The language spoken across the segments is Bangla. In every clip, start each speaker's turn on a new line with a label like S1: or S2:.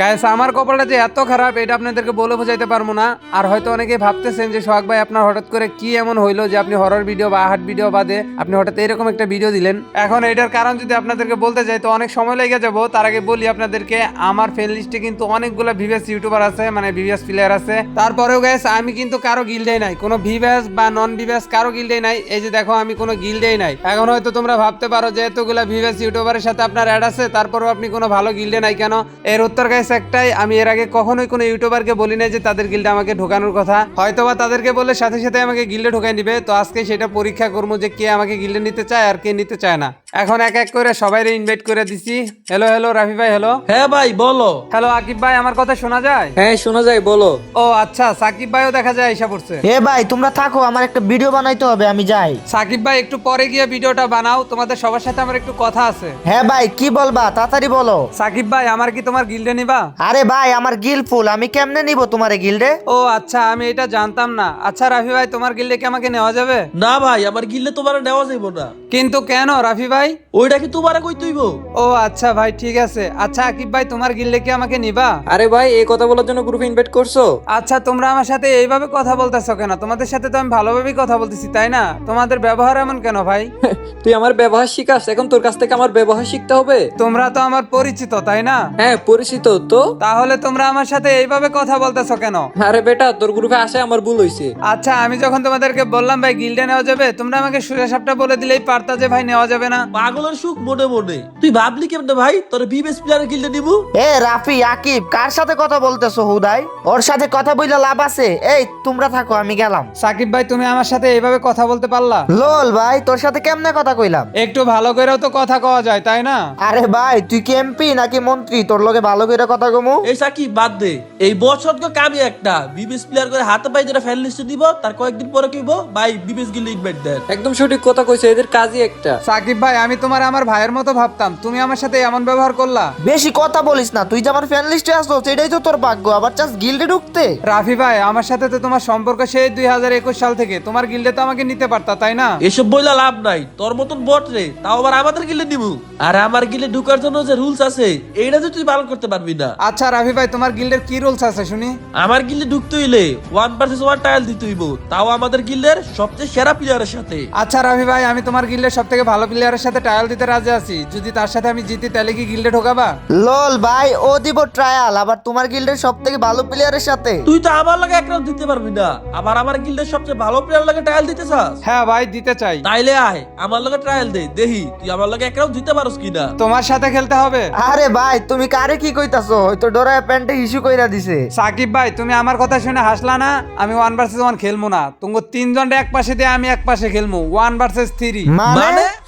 S1: গাইস আমার কপালটা যে এত খারাপ, এটা আপনাদেরকে বলে বোঝাইতে পারব না। আর হয়তো অনেকে ভাবতেছেন যে, সোহাগ ভাই, আপনার হঠাৎ করে কি এমন হইল যে, আপনি হরর ভিডিও বা হাট ভিডিও বাদে আপনি হঠাৎ এরকম একটা ভিডিও দিলেন? এখন এটার কারণ যদি আপনাদেরকে বলতে যাই, তো অনেক সময় লেগে যাব। তার আগে বলি আপনাদেরকে, আমার ফ্রেন্ড লিস্টে কিন্তু অনেকগুলো ভিভিএস ইউটিউবার আছে মানে ভিভিএস প্লেয়ার আছে। তারপরেও গাইস আমি কিন্তু কারও গিল্ডে নাই। কোনো ভিভিএস বা নন ভিভিএস কারও গিল্ডে নাই। এই যে দেখো, আমি কোনো গিল্ডেই নাই। এখন হয়তো তোমরা ভাবতে পারো যে, এতগুলা ভিভিএস ইউটিউবারের সাথে আপনার অ্যাড আছে, তারপরেও আপনি কোনো ভালো গিল্ডে নাই কেন? এর উত্তর গাইস একটাই, আমি এর আগে কখনোই কোনো ইউটিউবারকে বলি না যে তাদের গিল্ডে আমাকে ঢোকানোর কথা। হয়তোবা তাদেরকে বলে সাথে সাথে আমাকে গিল্ডে ঢোকাই নিবে, তো আজকে সেটা পরীক্ষা করব যে কে আমাকে গিল্ডে নিতে চায় আর কে নিতে চায় না। এখন এক এক করে সবাই ইনভাইট করে দিছি। হ্যালো হ্যালো রাফি ভাই হ্যালো
S2: হ্যাঁ ভাই বলো।
S1: হ্যালো আকিব ভাই আমার কথা শোনা যায়?
S3: হ্যাঁ শোনা যায় বলো।
S1: ও আচ্ছা সাকিব ভাইও দেখা যায় এসে পড়ছে।
S4: হে ভাই তোমরা থাকো আমার একটা ভিডিও বানাইতে হবে আমি যাই।
S1: সাকিব ভাই একটু পরে গিয়ে ভিডিওটা বানাও তোমাদের সবার সাথে আমার একটু কথা আছে।
S4: হ্যাঁ ভাই কি বলবা? তাড়াতাড়ি বলো।
S1: সাকিব ভাই আমার কি তোমার গিল্ডে নিবা?
S4: আরে ভাই আমার গিল ফুল আমি কেমনে নিব তোমার গিল্ডে
S1: ও আচ্ছা আমি এটা জানতাম না। আচ্ছা রাফি ভাই তোমার গিল্ডে কি আমাকে নেওয়া যাবে?
S2: না ভাই আমার গিললে তোমার নেওয়া যাইব না।
S1: কিন্তু কেন রাফি ভাই?
S2: ওইটা কি তোমার কই তুইব?
S1: ও আচ্ছা ভাই ঠিক আছে। আচ্ছা আকিব ভাই তোমার গিল্ডে কি আমাকে নিবা?
S3: আরে ভাই এই কথা বলার জন্য গ্রুপে ইনভাইট করছ?
S1: আচ্ছা তোমরা আমার সাথে এইভাবে কথা বলতেছো কেন? তোমাদের সাথে তো আমি ভালোভাবেই কথা বলতেছি তাই না? তোমাদের ব্যবহার এমন কেন ভাই?
S3: তুই আমার ব্যবহার শিখাস এখন তোর কাছ থেকে আমার ব্যবহার শিখতে হবে?
S1: তোমরা তো আমার পরিচিত তাই না?
S3: হ্যাঁ পরিচিত তো?
S1: তাহলে তোমরা আমার সাথে এইভাবে কথা বলতেছো কেন?
S3: আরে বেটা তোর গ্রুপে আসে আমার ভুল হইছে।
S1: আচ্ছা আমি যখন তোমাদেরকে বললাম ভাই গিল্ডে নেওয়া যাবে তোমরা আমাকে সুরে সাপটা বলে দিলেই পারতা যে ভাই নেওয়া যাবে না।
S2: পাগলের সুখ মনে মনে। তুই ভাবলি কেমনে ভাই? তোর বিবেস প্লেয়ার গিললে নিবু?
S4: এ রাফি আকিব কার সাথে কথা বলতেছো হুদাই? ওর সাথে কথা বইলে লাভ আছে? এই তোমরা থাকো আমি গেলাম।
S1: সাকিব ভাই তুমি আমার সাথে এইভাবে কথা বলতে পারলা?
S4: লোল ভাই তোর সাথে কেমনে কথা কইলাম?
S1: একটু ভালো করেও তো কথা কওয়া যায় তাই না?
S4: আরে ভাই তুই কি এমপি নাকি মন্ত্রী? তোর লগে ভালো করে কথা কমু?
S2: এই সাকিব বাদ দে। এই বছর তো কামি একটা। বিবেস প্লেয়ার করে হাতে পাই যেটা ফ্যান লিস্টে দিব তার কয়েকদিন পরে কইব ভাই বিবেস গিললে ইনভাইট দেন।
S3: একদম সঠিক কথা কইছে এদের কাজই একটা।
S1: সাকিব ভাই আমি তোমার আমার ভাইয়ের মতো ভাবতাম। তুমি আমার সাথে এমন ব্যবহার করলা?
S4: বেশি কথা বলিস না। তুই যে আমার ফ্যান লিস্টে আসলো সেটাই তো তোর ভাগ্য। আবার চাস গিল্ডে ঢুকতে?
S1: রাফি ভাই আমার সাথে তো তোমার সম্পর্ক সেই দুই হাজার একুশ সাল থেকে। তোমার গিল্ডে তো আমাকে নিতে পারতা তাই না?
S2: এসব বইলা লাভ নাই। তোর মতন বট রে। তাও আবার আমাদের গিলে নিবু আর আমার গিলে ঢুকার জন্য যে রুলস আছে এইটা যে তুই পালন করতে পারবি না।
S1: আচ্ছা রাফি ভাই তোমার গিল্ডের কি রুলস আছে শুনি?
S2: আমার গিলে ঢুকতে হইলে ওয়ান ভার্সেস ওয়ান টাইল দিতে হইব। তাও আমাদের গিল্ডের সবচেয়ে সেরা প্লেয়ারের সাথে।
S1: আচ্ছা রাফি ভাই আমি তোমার গিল্ডের সব থেকে ভালো প্লেয়ারের সাথে ট্রায়াল দিতে রাজি আছি। যদি তার সাথে আমি জিতি তাহলে কি গিল্ডে ঢোকাবা?
S4: লোল ভাই ও দিব ট্রায়াল আবার তোমার গিল্ডের সব থেকে ভালো প্লেয়ারের সাথে।
S2: তুই তো আমার লাগে এক রাউন্ড দিতে পারবি না। আবার আমার গিল্ডের সবচেয়ে ভালো প্লেয়ার লাগে ট্রায়াল দিতে চাস?
S1: হ্যাঁ ভাই দিতে চাই।
S2: তাইলে আয় আমার লগে ট্রায়াল দে দেখি তুই আমার লগে এক রাউন্ড দিতে পারস কিনা।
S1: তোমার সাথে খেলতে হবে।
S4: আরে ভাই তুমি কারে কি কইতাছো? হয়তো ডোরায় প্যান্টে ইস্যু কইরা দিছে।
S1: সাকিব ভাই তুমি আমার কথা শুনে হাসলা না? আমি ওয়ান ভার্সেস ওয়ান খেলব না। তুমি তিনজন এক পাশে দিয়ে আমি এক পাশে খেলব ওয়ান ভার্সেস থ্রি
S4: মানে?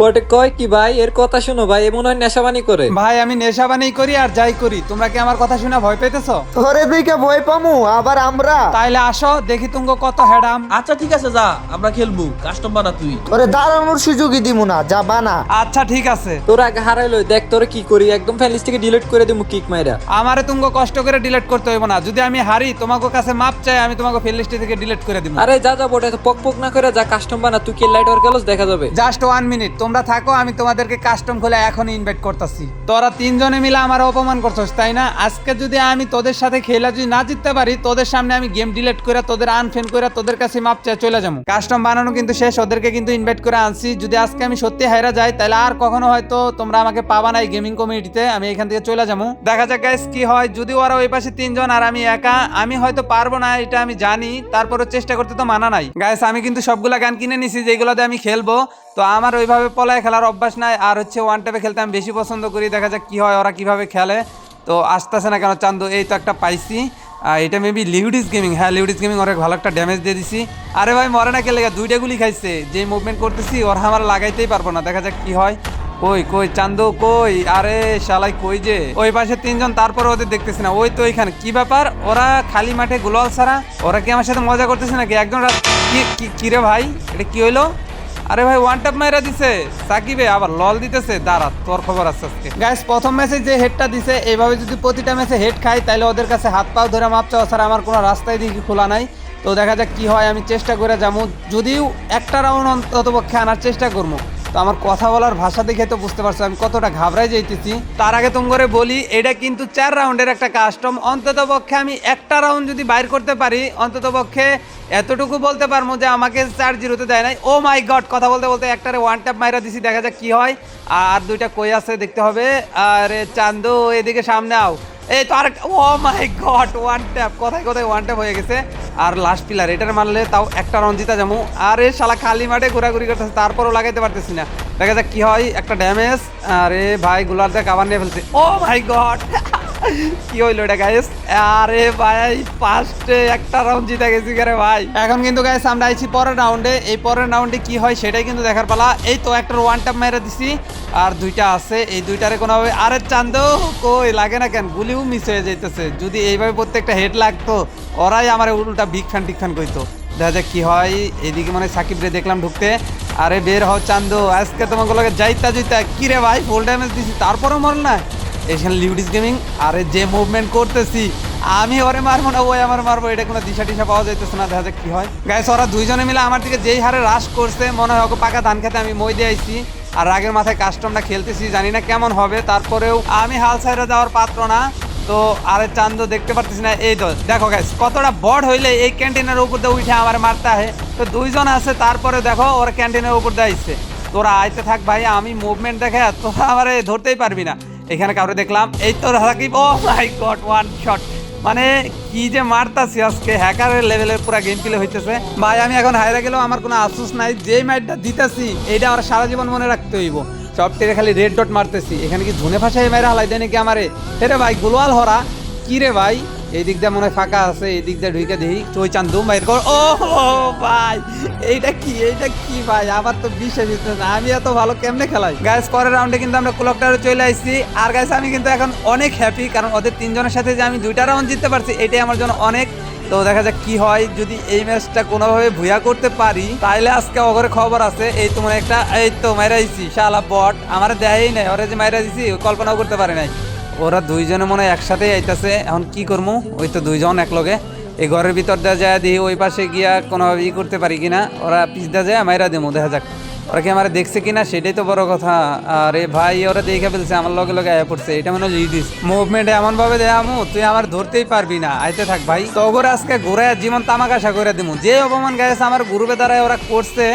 S3: পরে কয় কি ভাই? এর কথা শোনো ভাই এমন হয় নেশাবানি করে।
S1: ভাই আমি নেশাবানি করি আর যাই করি। তোমরা কি আমার কথা শুনে ভয় পেতেছো?
S4: তোরে দিকে বই পামু আবার আমরা?
S1: তাইলে আসো দেখি তুঙ্গ কত হেডাম।
S2: আচ্ছা ঠিক আছে যা আমরা খেলব। কাস্টম বানা তুই।
S4: তোরে দাঁড়ানোর সুযোগই দিমু না যা বানা।
S1: আচ্ছা ঠিক আছে।
S3: তোর আগে হারাইলো দেখ তোরে কি করি একদম ফ্যান লিস্ট থেকে ডিলিট করে দিমু কিক মাইরা।
S1: আমারে তুঙ্গ কষ্ট করে ডিলিট করতে হইব না। যদি আমি হারি তোমাকে কাছে মাপ চাই আমি তোমাকে লিস্ট থেকে ডিলিট করে দিব
S3: আরে যা যা বটে পক পক না করে যা কাস্টম বানা তুই কি লাইট ওর গেলস দেখা যাবে?
S1: জাস্ট ওয়ান মিনিট তোমরা থাকো, আমি তোমাদেরকে কাস্টম খুলে এখনই ইনভাইট করতেছি। তোরা তিনজনে মিলে আমার অপমান করছস, তাই না? আজকে যদি আমি তোদের সাথে খেলা যদি না জিততে পারি, তোদের সামনে আমি গেম ডিলেট করে তোদের আনফ্রেন্ড করে তোদের কাছে মাপ চাই চলে যাব। কাস্টম বানানো কিন্তু শেষ, ওদেরকে কিন্তু ইনভাইট করে আনছি। যদি আজকে আমি সত্যি হাইরা যাই, তাহলে আর কখনো হয়তো তোমরা আমাকে পাবা না এই গেমিং কমিউনিটিতে আমি এখান থেকে চলে যাব। দেখা যাক গাইস কি হয়। যদি ওরা ওই পাশে তিনজন আর আমি একা, আমি হয়তো পারব না, এটা আমি জানি। তারপরে চেষ্টা করতে তো মানা নাই। গাইস আমি কিন্তু সবগুলা গান কিনে নিছি, যেগুলোতে আমি খেলব। তো আমার ওইভাবে পলায় খেলার অভ্যাস নাই, আর হচ্ছে ওয়ান টাইপে খেলতে আমি বেশি পছন্দ করি। দেখা যাক কী হয়, ওরা কীভাবে খেলে। তো আসতেছে না কেন, চান্দু, এই তো একটা পাইছি। আর এটা মেবি লিউডিস গেমিং হ্যাঁ লিউডিস গেমিং অনেক ভালো একটা ড্যামেজ দিয়ে দিছি। আরে ভাই, মরে না খেলে দুইটা গুলি খাইছে। যে মুভমেন্ট করতেছি, ওরা আমার লাগাইতেই পারব না। দেখা যাক কি হয়। কই কই, চান্দু, কই? আরে, শালাই, কই যে? ওই পাশে তিনজন, তারপর ওদের দেখতেছি না। ওই তো ওইখানে। কি ব্যাপার? ওরা খালি মাঠে গোলাল ছাড়া? ওরা কি আমার সাথে মজা করতেছে নাকি? একজন কি রে ভাই? এটা কি হইল? আরে ভাই ওয়ান ট্যাপ মাইরা দিছে। সাকিবে আবার লল দিতেছে। দাঁড়া, তোর খবর আছে আজকে। গাইস প্রথম ম্যাচে যে হেডটা দিছে, এইভাবে যদি প্রতিটা ম্যাচে হেড খাই তাহলে ওদের কাছে হাত পাও ধরে মাপ চাওয়া ছাড়া আমার কোনো রাস্তায় দিকে খোলা নাই। তো দেখা যাক কি হয়, আমি চেষ্টা করে যাব। যদিও একটা রাউন্ড অন্ততপক্ষে আনার চেষ্টা করব। তো আমার কথা বলার ভাষা দেখে তো বুঝতে পারছ, আমি কতটা ঘাবড়াই যাইতেছি। তার আগে তুমি করে বলি, এটা কিন্তু চার রাউন্ডের একটা কাস্টম অন্তত পক্ষে আমি একটা রাউন্ড যদি বাইর করতে পারি, অন্তত পক্ষে এতটুকু বলতে পারব যে আমাকে চার জিরোতে দেয় নাই। ও মাই গড কথা বলতে বলতে একটারে ওয়ান ট্যাপ মাইরা দিছি, দেখা যাক কি হয়। আর দুইটা কই আছে দেখতে হবে। আরে চান্দু, এদিকে সামনে আও। এই তো আরেকটা oh my god one tap কোথায় কোথায় ওয়ান ট্যাপ হয়ে গেছে। আর লাস্ট পিলার এটার মারলে তাও একটা রঞ্জিতা আর আরে শালা, খালি মাঠে ঘোরাঘুরি করতেছে, তারপরও লাগাইতে পারতেছি না। দেখা যাক কি হয়, একটা ড্যামেজ আরে ভাই, গুলার দেখ, আবার নিয়ে ফেলছে। ও মাই গড কি হইল এটা গাইস আরে ভাই ফার্স্টে একটা রাউন্ড জিতে গেছি রে ভাই। এখন কিন্তু গাইস আমরা আইছি পরের রাউন্ডে এই পরের রাউন্ডে কি হয় সেটাই কিন্তু দেখার পালা। এই তো একটা ওয়ান ট্যাপ মেরে দিছি। আর দুইটা আছে। এই দুইটারে কোনোভাবে আরে চান্দ, কই? লাগে না কেন? গুলিও মিস হয়ে যাইতেছে। যদি এইভাবে প্রত্যেকটা হেড লাগতো, ওরাই আমার উল্টা বিগ ফ্যান টিক ফ্যান কইতো। দেখা যাক কি হয়। এইদিকে মানে সাকিব রে দেখলাম ঢুকতে। আরে বের হও চান্দো। আজকে তোমাকে যাইতা যাইতা। কি রে ভাই? ফুল ড্যামেজ দিছি। তারপরেও মরল না? এখানে লিউডিস গেমিং, আরে যে মুভমেন্ট করতেছি, আমি ওরে মারবো না, ওই আমার মারবো, এটা কোনো দিশা টিশা পাওয়া যাইতেছে না, দেখা যাক কি হয়। গাইস ওরা দুইজনে মিলে আমার দিকে যেই হারে রাশ করছে, মনে হয় ওকে পাকা ধান খেতে আমি মই দিয়ে আইছি। আর রাগের মাথায় কাস্টমটা খেলতেছি, জানি না কেমন হবে, তারপরেও আমি হাল সাইডে যাওয়ার পাত্র না। তো আরে চান্দ দেখতে পারতেছি না, এই তো, দেখো গাইস কতটা বড় হইলে এই ক্যান্টিনের উপর দিয়ে উঠে আমার মারতে হয় তো দুইজন আছে তারপরে দেখো ওরা ক্যান্টিনের উপর দিয়ে আইছে। তোরা আইতে থাক ভাই, আমি মুভমেন্ট দেখে তোরা আমারে ধরতেই পারবি না। এখানে কাউরে দেখলাম। এই তো Rakib oh my god one shot মানে কি যে মারতাছি আজকে। হ্যাকারের লেভেলের পুরো গেম প্লে হইতেছে। ভাই, আমি এখন হাইরা গেলেও আমার কোনো আফসোস নাই। যেই ম্যাচটা দিতেছি, এইটা আমার সারা জীবন মনে রাখতে হইব। সব টেরে খালি রেড ডট মারতেছি। এখানে কি ধুনে ফাঁসাই মেরে হালাই দেয় নাকি আমারে? হেরে ভাই গোলওয়াল হরা। কি রে ভাই? এই দিক দিয়ে মনে হয় ফাঁকা আছে, এই দিক দিয়ে ঢুকে দেখি। চই চান্দু বাইর কর। ও ভাই, এইটা কি এইটা কি, ভাই? আবার তো হচ্ছে না। আমি এত ভালো কেমনে খেলাই? গাইস পরের রাউন্ডে কিন্তু আমরা ক্লকটারে চলে আসছি। আর গাইস আমি কিন্তু এখন অনেক হ্যাপি কারণ ওদের তিনজনের সাথে যে আমি দুইটা রাউন্ড জিততে পারছি, এটাই আমার জন্য অনেক। তো দেখা যাক কি হয়। যদি এই ম্যাচটা কোনোভাবে ভুয়া করতে পারি, তাইলে আজকে অগরে খবর আছে। এই তোমার একটা, এই তো মাইরা দিছি। শালা বট আমার দেয়ই নাই। ওরা যে মাইরা দিছি, কল্পনাও করতে পারে নাই। ওরা দুইজনে মনে হয় একসাথেই আইতাছে। এখন কি করব ওই তো দুইজন একলগে। এই ঘরের ভিতর দেওয়া যায় দিয়ে ওই পাশে গিয়া কোনোভাবে ই করতে পারি কিনা। ওরা পিস দেওয়া যায় মাইরা দেবো দেখা যাক। ওরা কি আমার দেখছে কিনা? সেটাই তো বড় কথা। আরে ভাই, ওরা দেখে ফেলছে, আমার লগে লগে আয়া পড়ছে। এটা মানে লিডিস মুভমেন্ট এমন ভাবে দেয়ামু তুই আমার ধরতেই পারবি না। আইতে থাক ভাই। তো ওগরে আজকে ঘুরে জীবন তামাকাশা করে দিমু। যে অপমান গাইছে আমার গ্রুপে দ্বারাই ওরা করছে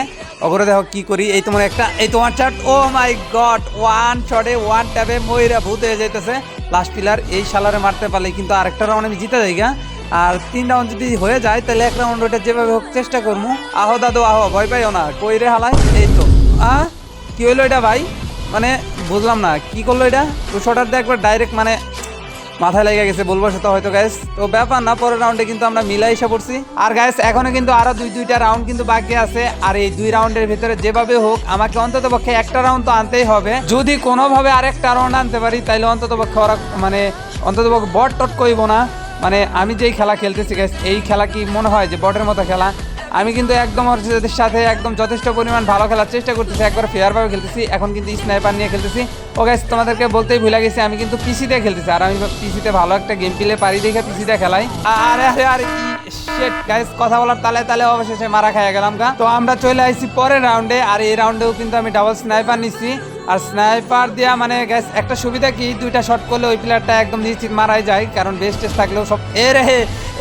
S1: ওগরে দেখো কি করি? এই তোমার একটা, এই তোমার chart oh my god one শটে ওয়ান ট্যাবে ময়রা ভূত হয়ে যাইতেছে। লাস্ট পিলার এই সালারে মারতে পারলে কিন্তু আরেকটা রাউন্ড আমি জিতে যাই গা। আর তিন রাউন্ড যদি হয়ে যায়, তাহলে এক রাউন্ড ওটা যেভাবে হোক চেষ্টা করব আহো দাদু, আহো, ভয় পাইও না। কই রে হালাই? এই তো। আ? কি হইল এটা ভাই? মানে বুঝলাম না, কি করল এটা? দুশোটার দিয়ে একবার ডাইরেক্ট মানে মাথায় লেগে গেছে, বলব সেটা হয়তো গ্যাস তো ব্যাপার না, পরের রাউন্ডে কিন্তু আমরা মিলাই এসে পড়ছি। আর গ্যাস এখনও কিন্তু আরও দুই, দুইটা রাউন্ড কিন্তু বাকি আছে। আর এই দুই রাউন্ডের ভিতরে যেভাবে হোক, আমাকে অন্তত পক্ষে একটা রাউন্ড তো আনতেই হবে। যদি কোনোভাবে আরেকটা রাউন্ড আনতে পারি, তাইলে অন্তত পক্ষে ওরা মানে অন্তত পক্ষে বট টট করব না। মানে আমি যেই খেলা খেলতেছি গ্যাস এই খেলা কি মনে হয় যে বটের মতো খেলা? আমি কিন্তু একদম ওদের সাথে একদম যথেষ্ট পরিমাণ ভালো খেলার চেষ্টা করতেছি, একবার ফেয়ারভাবে খেলতেছি, এখন কিন্তু স্নাইপার নিয়ে খেলতেছি। ও গাইস তোমাদেরকে বলতেই ভুলে গেছি, আমি কিন্তু পিসিতে খেলতেছি, আর আমি পিসিতে ভালো একটা গেম প্লে পারি দেখে পিসিতে খেলাই। আরে আরে আরে শেট গাইস কথা বলার তালে তালে অবশেষে মারা খাইয়া গেলাম গা। তো আমরা চলে আসছি পরের রাউন্ডে আর এই রাউন্ডেও কিন্তু আমি ডাবল স্নাইপার নিচ্ছি আর স্নাইপার দিয়া মানে গ্যাস একটা সুবিধা কি? দুইটা শট করলে ওই প্লেয়ারটা একদম নিশ্চিত মারাই যায়, কারণ বেস্ট থাকলেও সব এ রে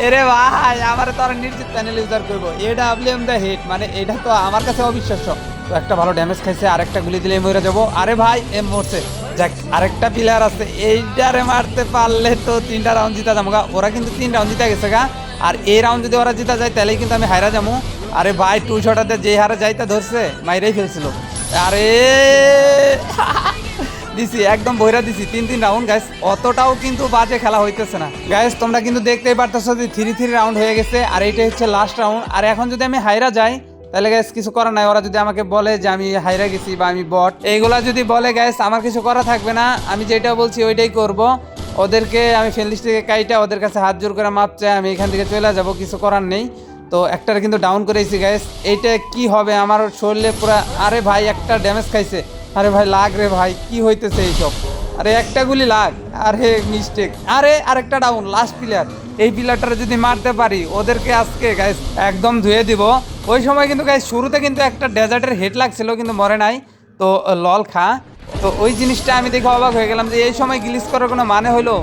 S1: এ রে ভাই, আমার তো আর নিশ্চিত প্যানেল ইউজার করব। A W M the hit মানে এটা তো আমার কাছে অবিশ্বাস্য। তো একটা ভালো ড্যামেজ খাইছে, আরেকটা গুলি দিলে মরে যাব। আরে ভাই এ মরছে। যাক, আরেকটা প্লেয়ার আছে, এইটারে মারতে পারলে তো তিনটা রাউন্ড জিতা যাব গা। ওরা কিন্তু তিন রাউন্ড জিতা গেছে গা। আর এই রাউন্ড যদি ওরা জিতা যায়, তাহলেই কিন্তু আমি হাইরা যাব। আরে ভাই টু শটাতে যে হারে যাইতে ধরছে, মাইরেই ফেলছিল। আরে। দিছি, একদম বইরা দিছি। তিন তিন রাউন্ড গাইস অতটাও কিন্তু বাজে খেলা হইতেছে না। গাইস তোমরা কিন্তু দেখতেই পারতেছো যে থ্রি থ্রি রাউন্ড হয়ে গেছে, আর এইটা হচ্ছে লাস্ট রাউন্ড আর এখন যদি আমি হাইরা যাই, তাহলে গ্যাস কিছু করার নাই। ওরা যদি আমাকে বলে যে আমি হাইরা গেছি বা আমি বট এইগুলা যদি বলে গ্যাস আমার কিছু করা থাকবে না। আমি যেটা বলছি, ওইটাই করব। ওদেরকে, আমি ফেনলিস্ট থেকে কাইটা, ওদের কাছে হাত জোর করে মাপ চাই, আমি এখান থেকে চলে যাব, কিছু করার নেই। তো একটারে কিন্তু ডাউন করেছি গ্যাস এইটা কি হবে? আমার শরীরে পুরো, আরে ভাই, একটা ড্যামেজ খাইছে। আরে ভাই, লাগ রে ভাই, কি হইতেছে এইসব? আরে একটা গুলি লাগ। আরে মিস্টেক আরে, আরেকটা ডাউন লাস্ট প্লেয়ার এই প্লেয়ারটা যদি মারতে পারি, ওদেরকে আজকে গ্যাস একদম ধুয়ে দিব। ওই সময় কিন্তু গ্যাস শুরুতে কিন্তু একটা ডেজার্টের হেড লাগছিল, কিন্তু মরে নাই। তো, লল খা। তো ওই জিনিসটা আমি দেখে অবাক হয়ে গেলাম যে, এই সময় গ্লিচ করার কোনো মানে হলো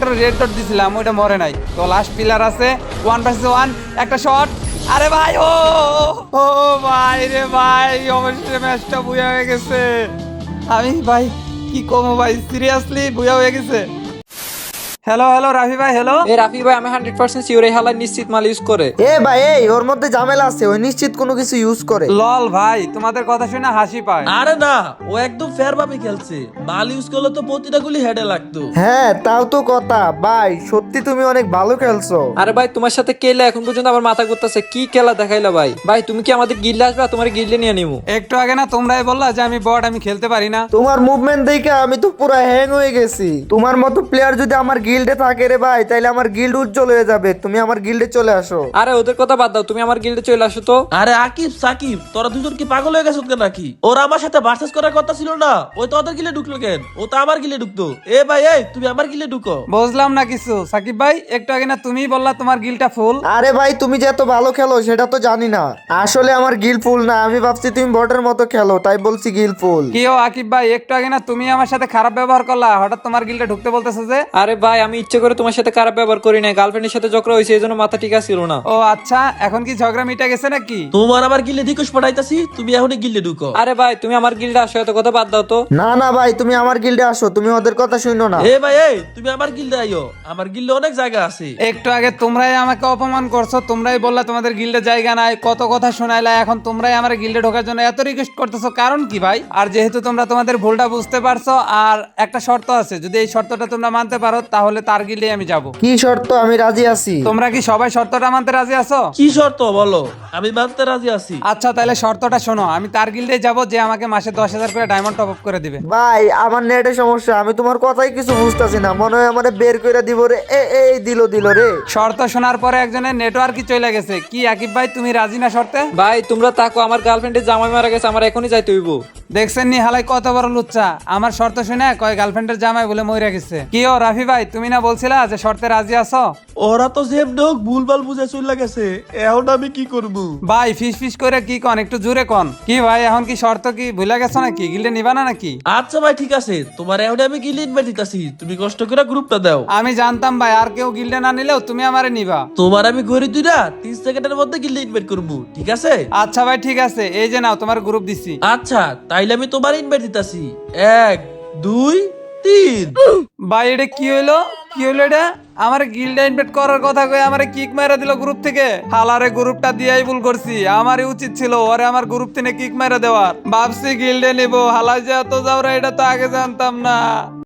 S1: একটা রেড ডট দিছিলাম, ওইটা মরে নাই। তো লাস্ট পিলার আছে ওয়ান ভার্সেস ওয়ান একটা শট আরে ভাই, ও ও ভাই রে ভাই অবশ্যই ম্যাচটা বুয়া হয়ে গেছে। আমি ভাই, কি কমো ভাই সিরিয়াসলি বুয়া হয়ে গেছে? হ্যালো হ্যালো রাফি ভাই হ্যালো
S3: এ রাফি ভাই আমি হান্ড্রেড পার্সেন্ট শিওর এই হালাই নিশ্চিত মাল ইউজ করে।
S4: এ ভাই এই ওর মধ্যে ঝামেলা আছে ওই নিশ্চিত কোনো কিছু ইউজ করে।
S1: লল ভাই তোমাদের কথা শুনে হাসি পায়।
S2: আরে না ও একদম ফেয়ার ভাবে খেলছে। মাল ইউজ করলে তো প্রতিটা গুলি হেডে লাগতো।
S4: হ্যাঁ তাও তো কথা। ভাই সত্যি তুমি অনেক ভালো খেলছো।
S3: আরে ভাই তোমার সাথে কেলা এখন পর্যন্ত আমার মাথা ঘুরতেছে। কি খেলা দেখাইলা ভাই? ভাই তুমি কি আমাদের গিল্লে আসবে? তোমার গিল্লে নিয়ে নিমু।
S1: একটু আগে না তোমরাই বললা যে আমি বট আমি খেলতে পারি না।
S4: তোমার মুভমেন্ট দেখে আমি তো পুরো হ্যাং হয়ে গেছি। তোমার মতো প্লেয়ার যদি আমার গিল্ডে থাকে রে ভাই তাইলে আমার গিল্ড উজ্জ্বল হয়ে যাবে। তুমি আমার গিল্ডে চলে আসো।
S3: আরে ওদের কথা বাদ দাও তুমি আমার গিল্ডে চলে আসো তো।
S2: আরে আকিব সাকিব তোরা দুজন কি পাগল হয়ে গেছো নাকি? ওরা আমার সাথে ভার্সেস করার কথা ছিল না। ওই তো ওদের গিলে ঢুকলো কেন? ও তো আমার গিলে ঢুকতো। এ ভাই এই তুমি আমার গিলে ঢুকো।
S1: বুঝলাম না কিছু। সাকিব ভাই একটু আগে না তুমিই বললা তোমার গিলটা ফুল।
S4: আরে ভাই তুমি যে এত ভালো খেলো সেটা তো জানি না। আসলে আমার গিল ফুল না আমি ভাবছি তুমি বটের মতো খেলো তাই বলছি গিল ফুল।
S1: কি ও আকিব ভাই একটু আগে না তুমি আমার সাথে খারাপ ব্যবহার করলা হঠাৎ তোমার গিলটা ঢুকতে বলতেছে যে
S3: আরে ভাই আমি ইচ্ছে করে তোমার সাথে খারাপ ব্যবহার করি না গার্লফ্রেন্ডের সাথে ঝগড়া হয়েছে এই জন্য মাথা ঠিক ছিল না।
S1: ও আচ্ছা এখন কি ঝগড়া মিটে গেছে নাকি?
S2: তোমার আমার গিলে ধিকুশ পড়াইতাছি তুমি এখনই গিলে ঢুকো।
S3: আরে ভাই তুমি আমার গিল্ডে আসো এত কথা বাদ দাও তো।
S4: না না ভাই তুমি আমার গিল্ডে আসো তুমি ওদের কথা শুনো না।
S2: এ ভাই এই তুমি আমার গিল্ডে আইও। আমার গিল্ডে অনেক জায়গা আছে।
S1: একটু আগে তোমরাই আমাকে অপমান করছ তোমরাই বললা তোমাদের গিল্ডে জায়গা নাই কত কথা শোনাইলা এখন তোমরাই আমার গিল্ডে ঢোকার জন্য এত রিকোয়েস্ট করতেছো কারণ কি ভাই? আর যেহেতু তোমরা তোমাদের ভুলটা বুঝতে পারছ আর একটা শর্ত আছে যদি এই শর্তটা তোমরা মানতে পারো তাহলে তার গিল্ডে আমি যাব।
S4: কি শর্ত? আমি রাজি আছি।
S1: তোমরা কি সবাই শর্তটা মানতে রাজি আছো?
S2: কি শর্ত বলো? আমি মানতে রাজি আছি।
S1: আচ্ছা তাহলে শর্তটা শোনো। আমি তার গিল্ডে যাব যে আমাকে মাসে দশ হাজার করে ডায়মন্ড টপ আপ করে দিবে।
S4: ভাই আমার নেটে সমস্যা। আমি তোমার কথাই কিছু বুঝতেছি না। মনে হয় আমার বের করে দিব রে। এ এই দিল দিল রে।
S1: শর্ত শোনার পরে একজনের নেটওয়ার্কই চলে গেছে। কি আকিব ভাই তুমি রাজি না শর্তে?
S3: ভাই তোমরা তাকো আমার গার্লফ্রেন্ডের জামাই মারা গেছে। আমার এখনই যাইতে হইব।
S1: দেখছেন নি হালাই কত বড় লুচ্চা? আমার শর্ত শুনে কয় গার্লফ্রেন্ডের জামাই বলে মরে গেছে। কি ও রাফি ভাই তুমি না বলছিলা যে শর্তে রাজি আছো?
S2: ওরা তো সেম ডোক ভুলভাল বুঝে চলে গেছে। এখন আমি কি করব?
S1: ভাই ফিস ফিস করে কি কন? একটু জোরে কন। কি ভাই এখন কি শর্ত কি? ভুলে গেছো নাকি? গিল্ডে নিবা না নাকি?
S2: আচ্ছা ভাই ঠিক আছে। তোমার এখন আমি গিলে ইনভাইট দিতাছি। তুমি কষ্ট করে গ্রুপটা দাও।
S1: আমি জানতাম ভাই আর কেউ গিল্ডে না নিলেও তুমি আমারে নিবা।
S2: তোমার আমি ঘড়ি দুই না তিন সেকেন্ডের মধ্যে গিলে ইনভাইট করব ঠিক আছে?
S1: আচ্ছা ভাই ঠিক আছে। এই যে নাও তোমার গ্রুপ দিছি।
S2: আচ্ছা তাইলে আমি তোমার ইনভাইট দিতাছি। এক দুই তিন
S1: ভাই, এটা কি হইল? কি হইল এটা? আমার গিল্ডে ইনভাইট করার কথা কই আমারে কিক মেরে দিল গ্রুপ থেকে। হালারে গ্রুপটা দিয়াই ভুল করছি। আমারই উচিত ছিল, ওরে আমার গ্রুপ থেকে কিক মেরে দেওয়ার। ভাবছি গিল্ডে নিবো। হালা যে এত যাওরা এটা তো আগে জানতাম না।